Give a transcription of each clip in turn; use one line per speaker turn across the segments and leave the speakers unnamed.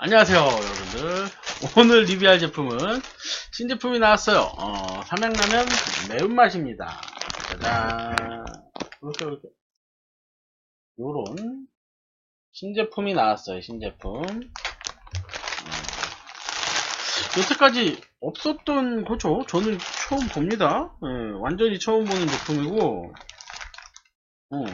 안녕하세요 여러분들. 오늘 리뷰할 제품은 신제품이 나왔어요. 어, 삼양라면 매운맛입니다. 짜잔. 이렇게 요런 신제품이 나왔어요 신제품. 음. 여태까지 없었던 거죠? 저는 처음 봅니다. 예, 완전히 처음 보는 제품이고. 어.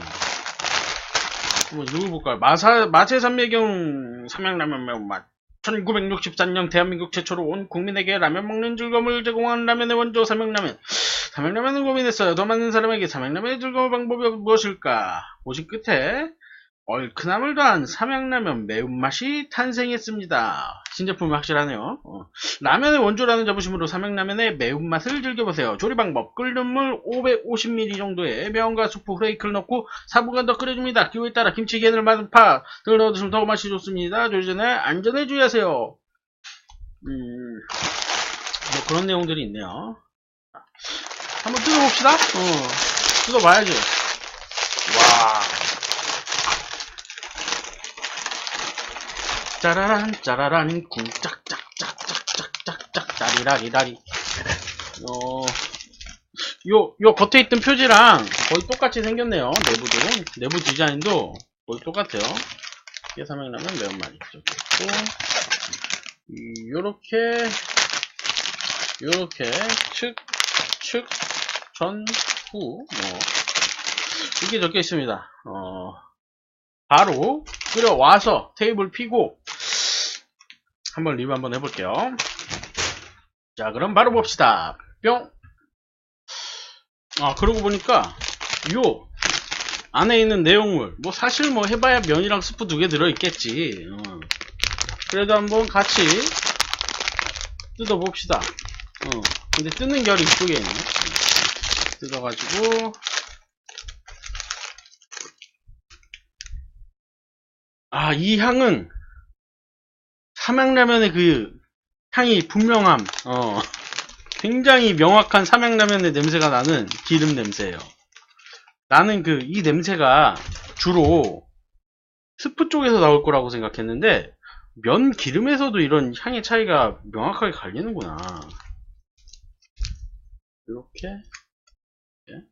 한번 읽어볼까요? 마사, 마제산매경 삼양라면 매운맛. 1964년 대한민국 최초로 온 국민에게 라면 먹는 즐거움을 제공한 라면의 원조 삼양라면. 삼양라면은 고민했어요. 더 많은 사람에게 삼양라면의 즐거운 방법이 무엇일까? 고심 끝에 얼큰함을 더한 삼양라면 매운맛이 탄생했습니다. 신제품이 확실하네요. 어. 라면의 원조라는 자부심으로 삼양라면의 매운맛을 즐겨보세요. 조리 방법. 끓는 물 550ml 정도의 매운과 수프 후레이크를 넣고 4분간 더 끓여줍니다. 기호에 따라 김치, 게늘, 마늘파 등을 넣어주시면 더 맛이 좋습니다. 조리 전에 안전에 주의하세요. 음, 뭐 그런 내용들이 있네요. 한번 뜯어봅시다. 어, 뜯어봐야지. 와. 짜라란 짜라란 쿵짝짝짝짝짝짝짝 짜리라리라리 어, 요, 요 겉에 있던 표지랑 거의 똑같이 생겼네요 내부도 내부 디자인도 거의 똑같아요 이게 삼양라면 매운맛 있죠 있고 이- 요렇게 요렇게 측, 측, 전, 후, 뭐, 이게 적혀 있습니다. 어, 바로 끓여와서 테이블 피고 한번 리뷰 한번 해볼게요. 자, 그럼 바로 봅시다. 뿅! 아, 그러고 보니까 요 안에 있는 내용물 뭐 사실 뭐 해봐야 면이랑 스프 두 개 들어있겠지. 어. 그래도 한번 같이 뜯어봅시다. 어. 근데 뜯는 결이 이쪽에 있네. 뜯어가지고 아, 이 향은 삼양라면의 그 향이 분명함. 어. 굉장히 명확한 삼양라면의 냄새가 나는 기름 냄새예요. 나는 그 이 냄새가 주로 스프 쪽에서 나올 거라고 생각했는데 면 기름에서도 이런 향의 차이가 명확하게 갈리는구나. 이렇게 이렇게.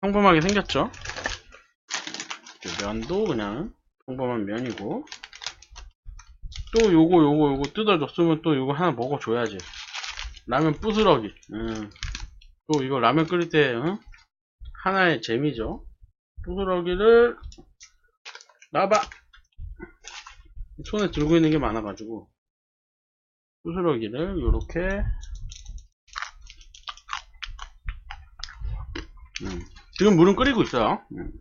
평범하게 생겼죠? 그 면도 그냥 평범한 면이고 또 요거 요거 요거 뜯어줬으면 또 요거 하나 먹어줘야지 라면 부스러기 음. 또 이거 라면 끓일 때 응? 하나의 재미죠 부스러기를 놔봐 손에 들고 있는 게 많아가지고 부스러기를 요렇게 음. 지금 물은 끓이고 있어요 음.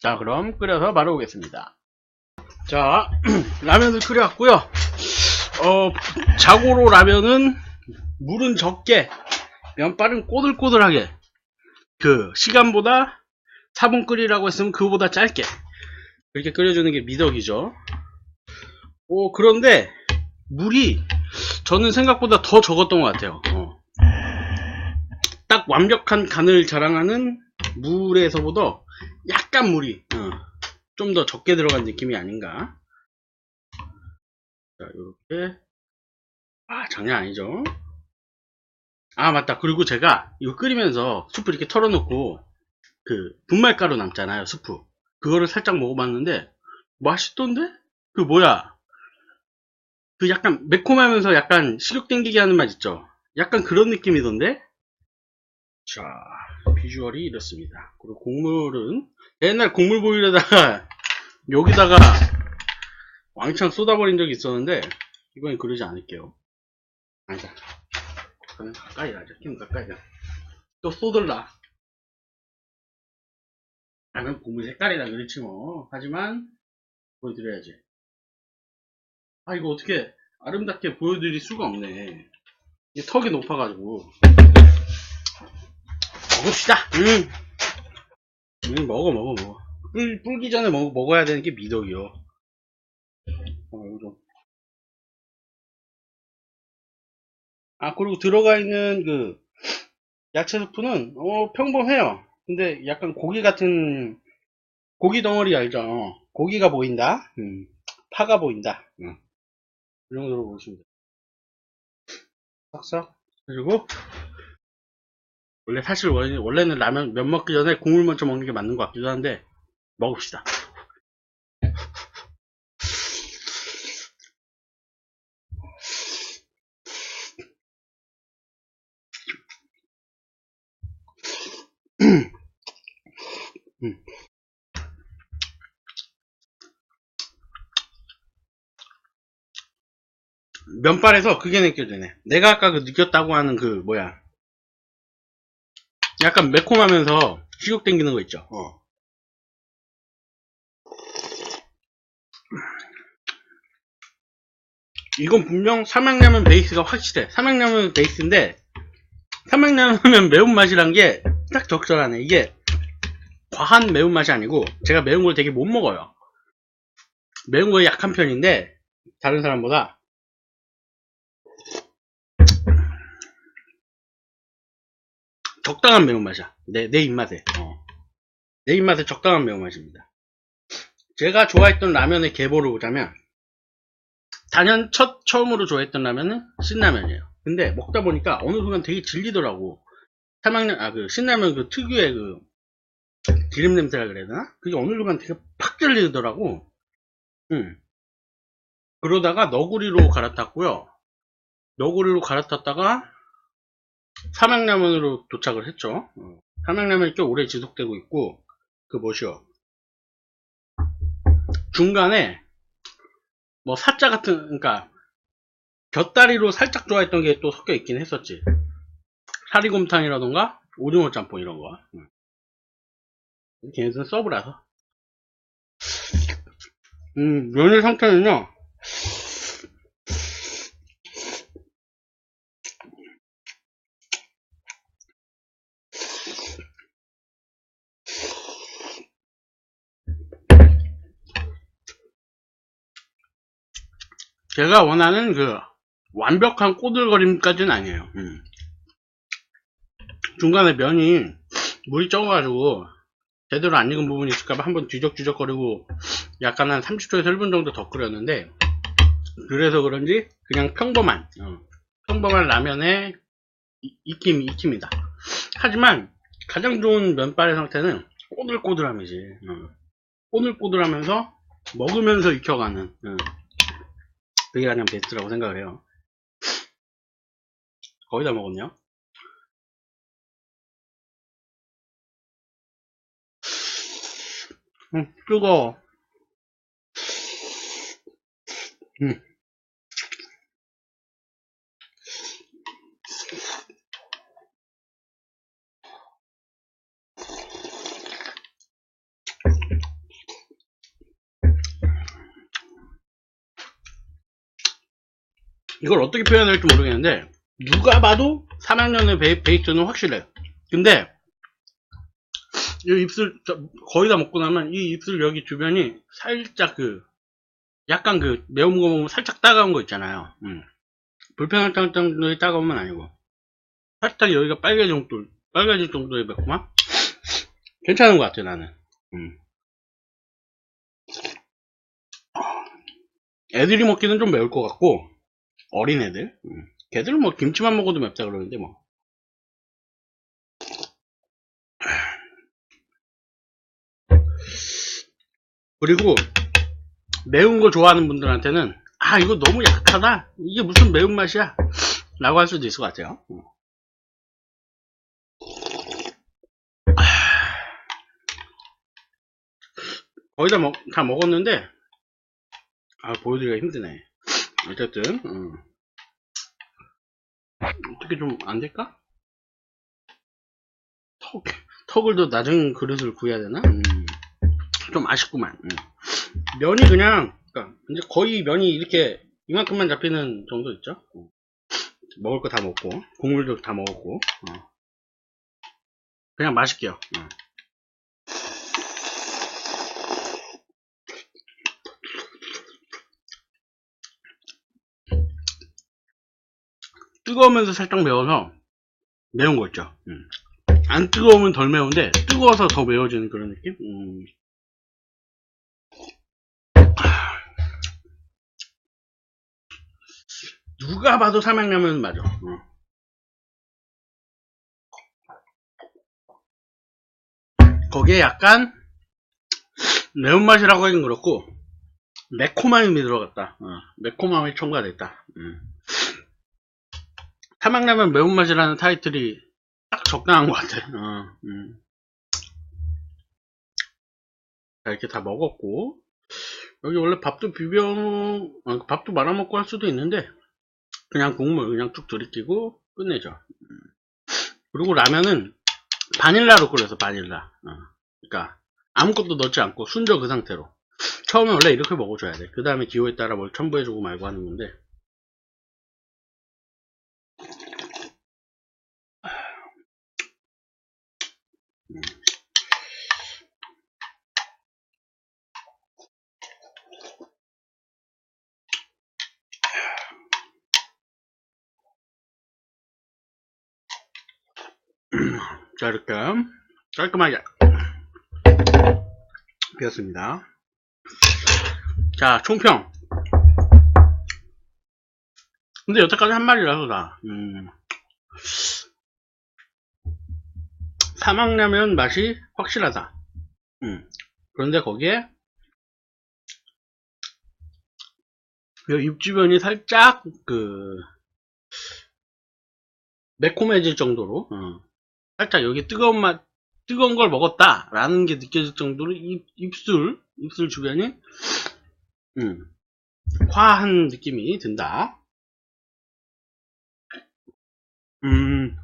자, 그럼 끓여서 바로 오겠습니다. 자, 라면을 끓여왔고요. 어, 자고로 라면은 물은 적게, 면발은 꼬들꼬들하게, 그, 시간보다 4분 끓이라고 했으면 그거보다 짧게, 그렇게 끓여주는 게 미덕이죠. 오, 그런데, 물이, 저는 생각보다 더 적었던 것 같아요. 어. 딱 완벽한 간을 자랑하는 물에서보다 약간 물이 어, 좀더 적게 들어간 느낌이 아닌가. 자 이렇게. 아 장난 아니죠. 아 맞다. 그리고 제가 이거 끓이면서 수프 이렇게 털어놓고 그 분말가루 남잖아요 수프. 그거를 살짝 먹어봤는데 맛있던데? 그 뭐야? 그 약간 매콤하면서 약간 식욕 땡기게 하는 맛 있죠? 약간 그런 느낌이던데? 자 비주얼이 이렇습니다. 그리고 국물은 옛날 국물 보일에다가 여기다가 왕창 쏟아버린 적이 있었는데 이번엔 그러지 않을게요. 아니다. 그냥 가까이 가자. 좀 가까이 가. 또 쏟을라. 나는 국물 색깔이라 그렇지 뭐. 하지만 보여드려야지. 아 이거 어떻게 아름답게 보여드릴 수가 없네. 이게 턱이 높아가지고. 먹읍시다. 응. 응, 먹어, 먹어, 먹어. 불, 불기 전에 먹, 먹어야 되는 게 미덕이요. 어. 아, 그리고 들어가 있는 그, 야채 스프는, 어, 평범해요. 근데 약간 고기 같은 고기 덩어리 알죠? 어, 고기가 보인다. 음, 파가 보인다. 음. 이 정도로 보시면 돼요. 싹싹. 그리고 원래 사실 원- 원래 는 라면 면 먹기 전에 국물 먼저 먹는 게 맞는 것 같기도 한데 먹읍시다. 면발에서 그게 느껴지네. 내가 아까 그 느꼈다고 하는 그 뭐야. 약간 매콤하면서 식욕 땡기는 거 있죠. 어. 이건 분명 삼양라면 베이스가 확실해. 삼양라면 베이스인데 삼양라면 매운맛이란 게 딱 적절하네. 이게 과한 매운맛이 아니고 제가 매운 걸 되게 못 먹어요. 매운 거에 약한 편인데 다른 사람보다 적당한 매운맛이야. 내, 내 입맛에. 어. 내 입맛에 적당한 매운맛입니다. 제가 좋아했던 라면의 계보를 보자면, 단연 첫, 처음으로 좋아했던 라면은 신라면이에요. 근데 먹다 보니까 어느 순간 되게 질리더라고. 삼양면, 아, 그, 신라면 그 특유의 그, 기름 냄새라 그래야 되나? 그게 어느 순간 되게 팍 질리더라고. 응. 그러다가 너구리로 갈아탔고요. 너구리로 갈아탔다가, 삼양라면으로 도착을 했죠. 어, 삼양라면이 꽤 오래 지속되고 있고, 그 뭐시여. 중간에, 뭐 사자 같은, 그니까, 곁다리로 살짝 좋아했던 게 또 섞여 있긴 했었지. 사리곰탕이라던가, 오징어 짬뽕 이런 거. 응. 걔네들은 서브라서. 음, 면의 상태는요, 제가 원하는 그 완벽한 꼬들거림까지는 아니에요. 음. 중간에 면이 물이 적어가지고 제대로 안 익은 부분이 있을까봐 한번 뒤적뒤적거리고 약간 한 30초에서 1분 정도 더 끓였는데 그래서 그런지 그냥 평범한 어, 평범한 라면의 이- 익힘, 익힙니다. 하지만 가장 좋은 면발의 상태는 꼬들꼬들함이지. 어. 꼬들꼬들하면서 먹으면서 익혀가는 어. 그게 가장 베스트라고 생각을 해요. 거의 다 먹었네요. 음, 뜨거워. 음. 이걸 어떻게 표현해야 할지 모르겠는데 누가 봐도 3학년의 베이, 베이스는 확실해. 근데 이 입술 저- 거의 다 먹고 나면 이 입술 여기 주변이 살짝 그 약간 그 매운 거 먹으면 살짝 따가운 거 있잖아요. 음. 불편할 정도의 따가움은 아니고 살짝 여기가 빨개질 정도 빨개질 정도의 매콤함 괜찮은 것 같아 나는. 음. 애들이 먹기는 좀 매울 것 같고 어린애들 음. 걔들은 뭐 김치만 먹어도 맵다 그러는데 뭐 그리고 매운 거 좋아하는 분들한테는 아 이거 너무 약하다 이게 무슨 매운맛이야 라고 할 수도 있을 것 같아요 음. 아. 거의 다, 먹, 다 먹었는데 아 보여드리기가 힘드네 어쨌든 음. 어떻게 좀 안될까? 턱, 턱을 더 낮은 그릇을 구해야 되나? 음. 좀 아쉽구만 음. 면이 그냥 그러니까 이제 거의 면이 이렇게 이만큼만 잡히는 정도 있죠 음. 먹을 거 다 먹고 국물도 다 먹었고 어. 그냥 맛있게요 어. 뜨거우면서 살짝 매워서 매운 거 있죠. 음. 안 뜨거우면 덜 매운데 뜨거워서 더 매워지는 그런 느낌. 음. 누가 봐도 삼양라면 맞아. 음. 거기에 약간 매운맛이라고 하긴 그렇고 매콤함이 들어갔다. 어, 매콤함이 첨가됐다. 음. 삼양라면 매운맛이라는 타이틀이 딱 적당한 것 같아. 어, 음. 자, 이렇게 다 먹었고 여기 원래 밥도 비벼 어, 밥도 말아먹고 할 수도 있는데 그냥 국물 그냥 쭉 들이키고 끝내죠. 음. 그리고 라면은 바닐라로 끓여서 바닐라. 어. 그러니까 아무것도 넣지 않고 순저 그 상태로. 처음에 원래 이렇게 먹어줘야 돼. 그 다음에 기호에 따라 뭘 첨부해주고 말고 하는 건데. 자, 이렇게 깔끔하게 비었습니다. 자, 총평. 근데 여태까지 한 마리라서 다, 음, 사막라면 맛이 확실하다. 음, 그런데 거기에, 이 입주변이 살짝, 그, 매콤해질 정도로, 어, 살짝 여기 뜨거운 맛, 뜨거운 걸 먹었다라는 게 느껴질 정도로 입, 입술, 입술 주변이, 음, 화한 느낌이 든다. 음,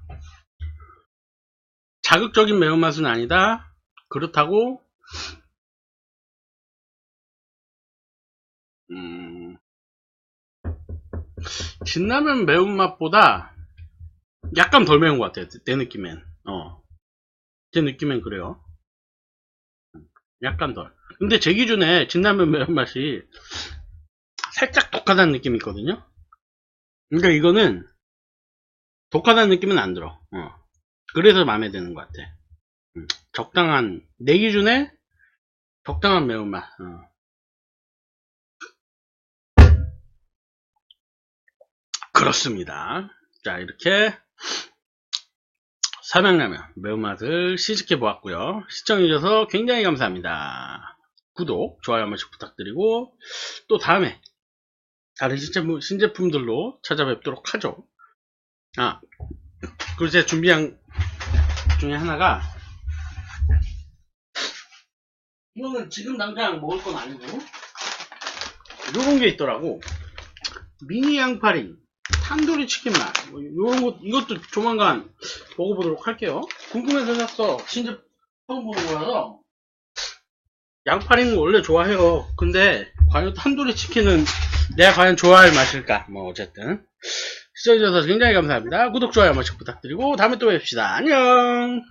자극적인 매운맛은 아니다. 그렇다고, 음, 진라면 매운맛보다 약간 덜 매운 것 같아요. 내 느낌엔. 어. 제 느낌엔 그래요. 약간 덜. 근데 제 기준에 진라면 매운맛이 살짝 독하다는 느낌이 있거든요. 그러니까 이거는 독하다는 느낌은 안 들어. 어. 그래서 마음에 드는 것 같아. 음, 적당한, 내 기준에 적당한 매운맛. 어. 그렇습니다. 자, 이렇게 삼양라면 매운맛을 시식해 보았고요. 시청해주셔서 굉장히 감사합니다. 구독, 좋아요 한 번씩 부탁드리고 또 다음에 다른 신제품, 신제품들로 찾아뵙도록 하죠. 아, 그리고 제가 준비한 중에 하나가 이거는 지금 당장 먹을 건 아니고 요런 게 있더라고. 미니 양파링 탄두리 치킨 맛. 뭐 요런 것, 이것도 조만간 먹어보도록 할게요. 궁금해서 샀어. 진짜 처음 보는 거라서. 양파링 원래 좋아해요. 근데, 과연 탄두리 치킨은 내가 과연 좋아할 맛일까? 뭐, 어쨌든. 시청해주셔서 굉장히 감사합니다. 구독, 좋아요 한 번씩 부탁드리고, 다음에 또 뵙시다. 안녕!